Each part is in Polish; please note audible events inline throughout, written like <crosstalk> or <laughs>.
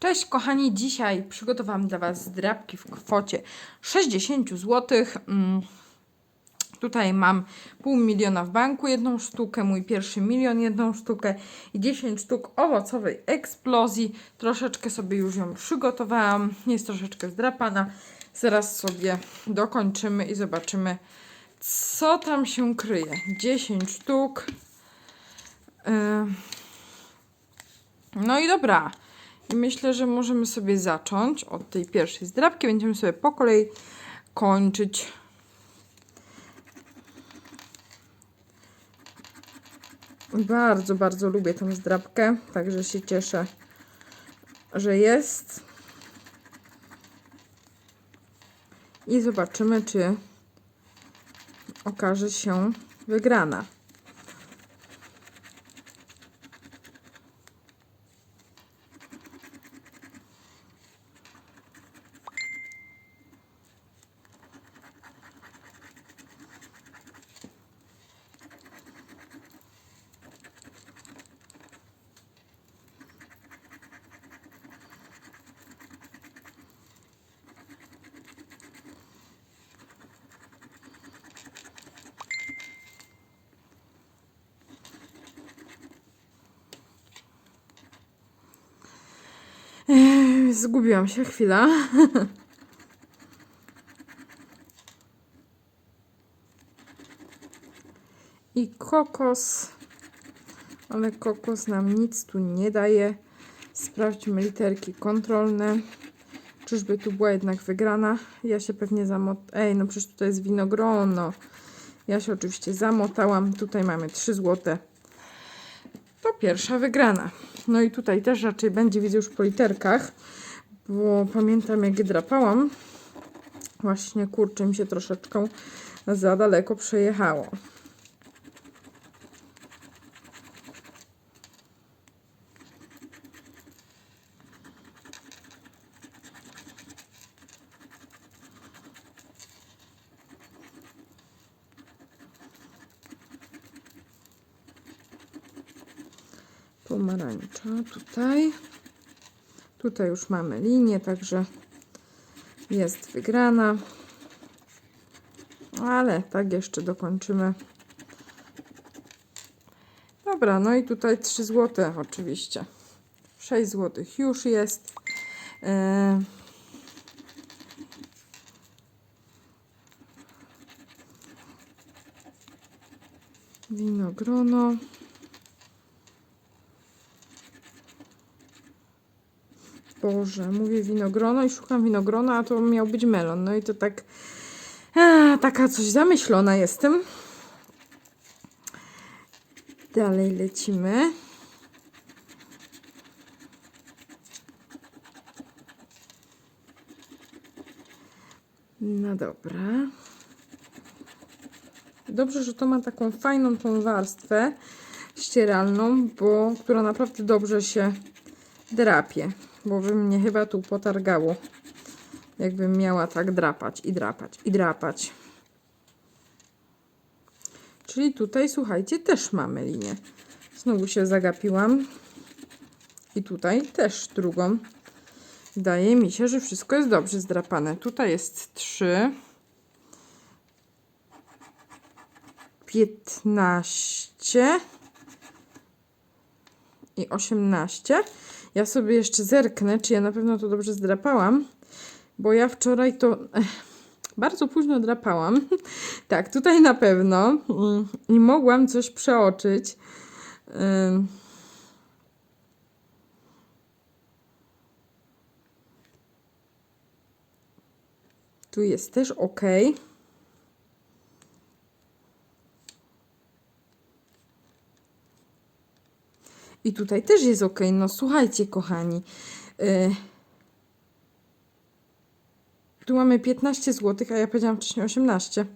Cześć kochani, dzisiaj przygotowałam dla Was zdrabki w kwocie 60 zł. Mm, Tutaj mam pół miliona w banku, jedną sztukę, mój pierwszy milion, jedną sztukę i 10 sztuk owocowej eksplozji. Troszeczkę sobie już ją przygotowałam, jest troszeczkę zdrapana. Zaraz sobie dokończymy i zobaczymy, co tam się kryje. 10 sztuk. Yy. No i dobra. I myślę, że możemy sobie zacząć od tej pierwszej zdrabki. Będziemy sobie po kolei kończyć. Bardzo, bardzo lubię tą zdrabkę, także się cieszę, że jest. I zobaczymy, czy okaże się wygrana. Zgubiłam się chwila. I kokos. Ale kokos nam nic tu nie daje. Sprawdźmy literki kontrolne. Czyżby tu była jednak wygrana? Ja się pewnie zamot... Ej, no przecież tutaj jest winogrono. Ja się oczywiście zamotałam. Tutaj mamy 3 złote. To pierwsza wygrana. No i tutaj też raczej będzie, widzę już po literkach, bo pamiętam jak drapałam. Właśnie kurczę mi się troszeczkę za daleko przejechało. Pomarańcza tutaj. Tutaj już mamy linię, także jest wygrana. Ale tak jeszcze dokończymy. Dobra, no i tutaj 3 zł oczywiście. 6 zł już jest. Yy. Winogrono. Boże, mówię winogrono i szukam winogrona, a to miał być melon. No i to tak, a, taka coś zamyślona jestem. Dalej lecimy. No dobra. Dobrze, że to ma taką fajną tą warstwę ścieralną, bo która naprawdę dobrze się drapie bo by mnie chyba tu potargało. Jakbym miała tak drapać i drapać i drapać. Czyli tutaj, słuchajcie, też mamy linię. Znowu się zagapiłam. I tutaj też drugą. Wydaje mi się, że wszystko jest dobrze zdrapane. Tutaj jest 3. 15 i 18. Ja sobie jeszcze zerknę, czy ja na pewno to dobrze zdrapałam, bo ja wczoraj to bardzo późno drapałam. <laughs> tak, tutaj na pewno mm, i mogłam coś przeoczyć. Tu jest też ok. I tutaj też jest ok. No słuchajcie, kochani. Yy, tu mamy 15 zł, a ja powiedziałam wcześniej 18.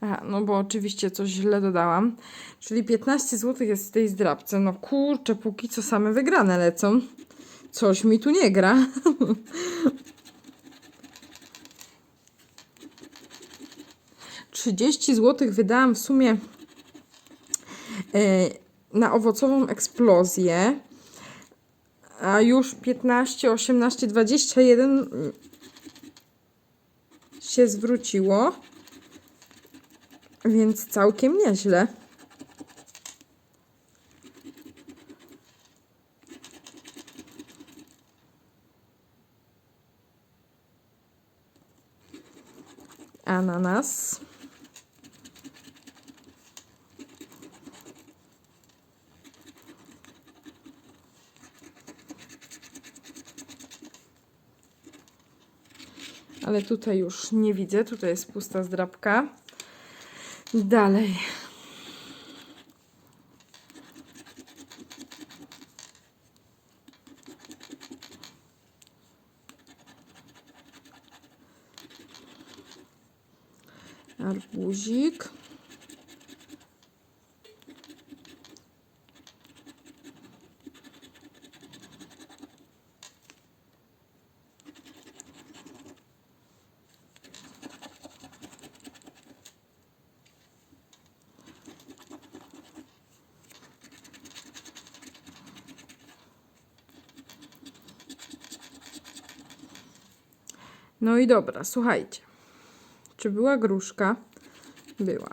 Aha, no bo oczywiście coś źle dodałam. Czyli 15 zł jest w tej zdrabce. No kurczę, póki co same wygrane lecą. Coś mi tu nie gra. <laughs> Trzydzieści złotych wydałam w sumie yy, na owocową eksplozję. a już 15, 18, 21 się zwróciło. Więc całkiem nieźle. Ananas. Ale tutaj już nie widzę, tutaj jest pusta zdrabka. Dalej. Arbuzik. No i dobra, słuchajcie. Czy była gruszka? Była.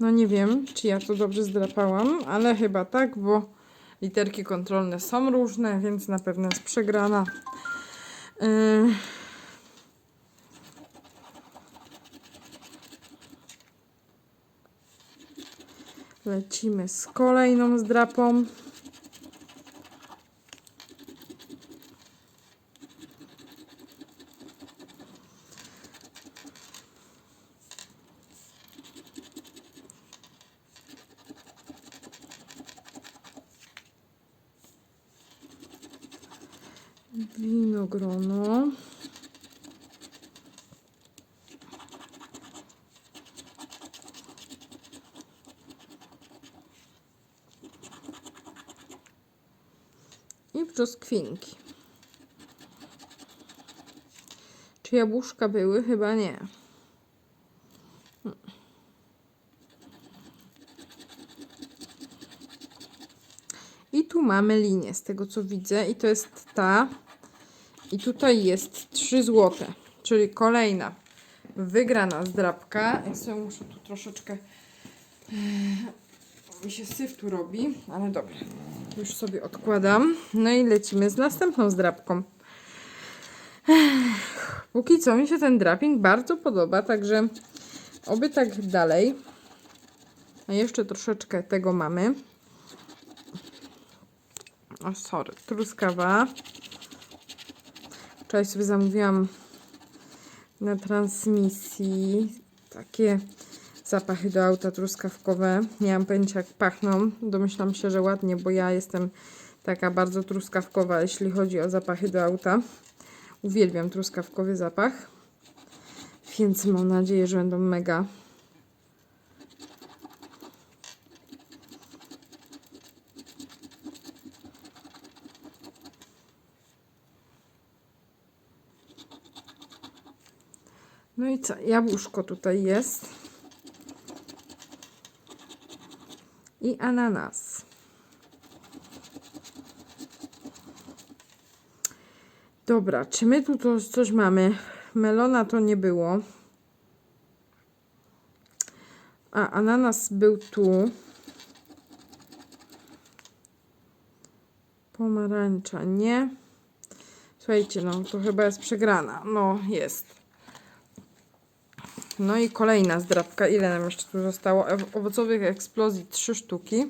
No nie wiem, czy ja to dobrze zdrapałam, ale chyba tak, bo literki kontrolne są różne, więc na pewno jest przegrana. Yy. Lecimy z kolejną zdrapą. Winogrono. I brzoskwinki. Czy jabłuszka były? Chyba nie. Mamy linię z tego co widzę i to jest ta. I tutaj jest 3 złote, czyli kolejna wygrana zdrabka. Ja sobie muszę tu troszeczkę e, mi się syf tu robi, ale dobra. Już sobie odkładam. No i lecimy z następną zdrabką. Póki co mi się ten draping bardzo podoba, także oby tak dalej. A jeszcze troszeczkę tego mamy. O, sorry, truskawa. Wczoraj sobie zamówiłam na transmisji takie zapachy do auta truskawkowe. Nie mam pojęcia jak pachną. Domyślam się, że ładnie, bo ja jestem taka bardzo truskawkowa, jeśli chodzi o zapachy do auta. Uwielbiam truskawkowy zapach. Więc mam nadzieję, że będą mega. No i co? Jabłuszko tutaj jest. I ananas. Dobra, czy my tu coś mamy? Melona to nie było. A ananas był tu. Pomarańcza nie. Słuchajcie, no to chyba jest przegrana. No, jest. No i kolejna zdrabka. Ile nam jeszcze tu zostało? Ow- Owocowych eksplozji trzy sztuki.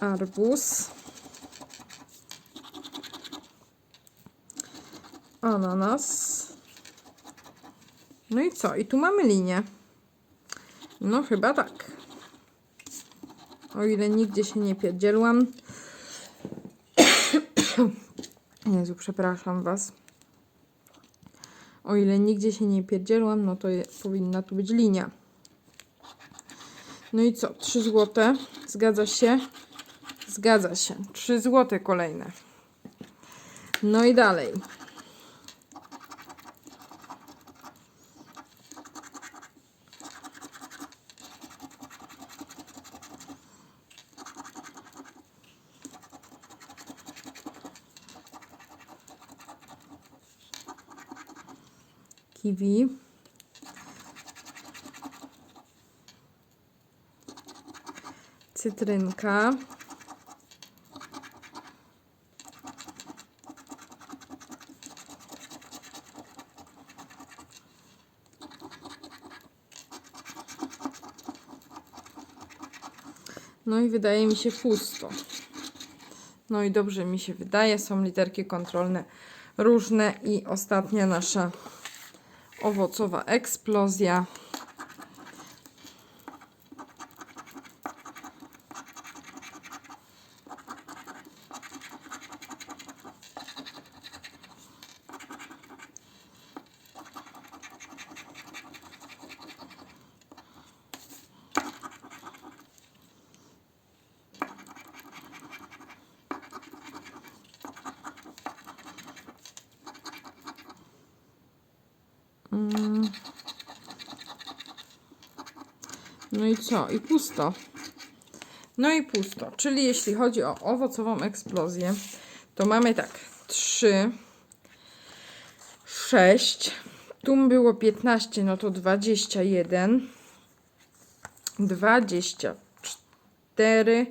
Arbuz. Ananas. No i co? I tu mamy linię. No chyba tak. O ile nigdzie się nie pierdzielłam. <coughs> Jezu, przepraszam Was. O ile nigdzie się nie pierdzielłam, no to je, powinna tu być linia. No i co? 3 złote. Zgadza się? Zgadza się. 3 złote kolejne. No i dalej. Kiwi. Cytrynka. No i wydaje mi się pusto. No i dobrze mi się wydaje. Są literki kontrolne różne i ostatnia nasza owocowa eksplozja. No i co? I pusto. No i pusto. Czyli jeśli chodzi o owocową eksplozję, to mamy tak 3, 6, tu było 15, no to 21, 24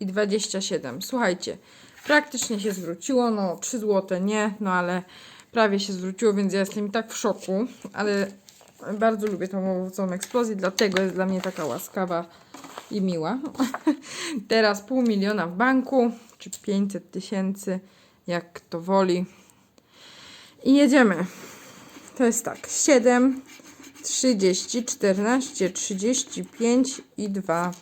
i 27. Słuchajcie, praktycznie się zwróciło, no 3 złote nie, no ale prawie się zwróciło, więc ja jestem i tak w szoku, ale bardzo lubię tą owocową eksplozję, dlatego jest dla mnie taka łaskawa i miła. <laughs> Teraz pół miliona w banku, czy 500 tysięcy, jak kto woli. I jedziemy. To jest tak, 7, 30, 14, 35 i 2.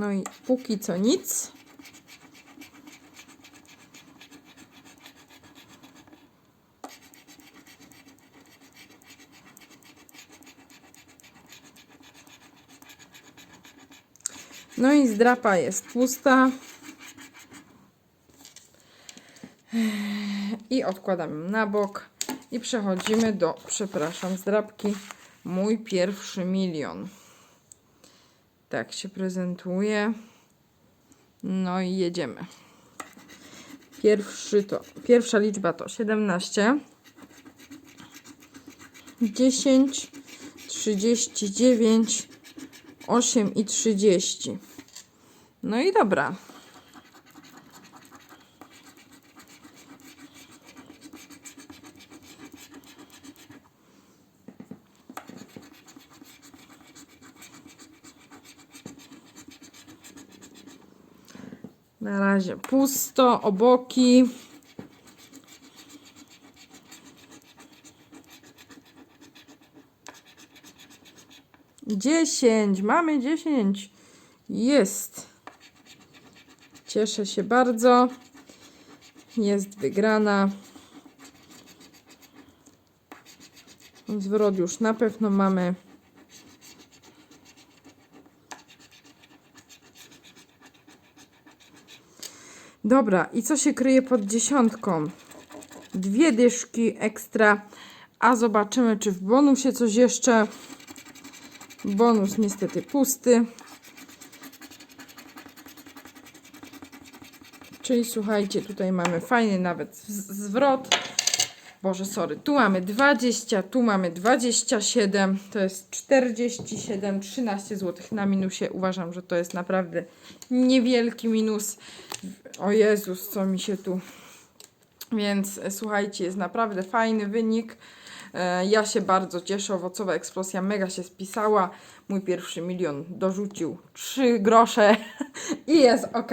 No i póki co nic. No i zdrapa jest pusta. I odkładam na bok. I przechodzimy do, przepraszam, zdrapki. Mój pierwszy milion. Tak się prezentuje. No i jedziemy. Pierwszy to, pierwsza liczba to 17, 10, 39, 8 i 30. No i dobra. Na razie pusto, oboki. Dziesięć, mamy dziesięć. Jest. Cieszę się bardzo. Jest wygrana. Zwrot już na pewno mamy. Dobra, i co się kryje pod dziesiątką? Dwie dyszki ekstra, a zobaczymy, czy w bonusie coś jeszcze. Bonus niestety pusty. Czyli słuchajcie, tutaj mamy fajny nawet zwrot. Boże, sorry. Tu mamy 20, tu mamy 27, to jest 47, 13 zł na minusie. Uważam, że to jest naprawdę niewielki minus. O Jezus, co mi się tu. Więc e, słuchajcie, jest naprawdę fajny wynik. E, Ja się bardzo cieszę, owocowa eksplozja mega się spisała. Mój pierwszy milion dorzucił 3 grosze <laughs> i jest ok.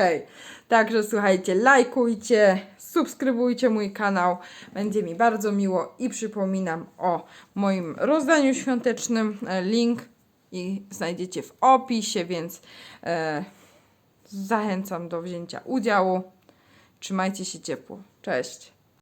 Także słuchajcie, lajkujcie, subskrybujcie mój kanał, będzie mi bardzo miło i przypominam o moim rozdaniu świątecznym. E, Link i znajdziecie w opisie, więc e, zachęcam do wzięcia udziału. Trzymajcie się ciepło. Cześć. Cześć.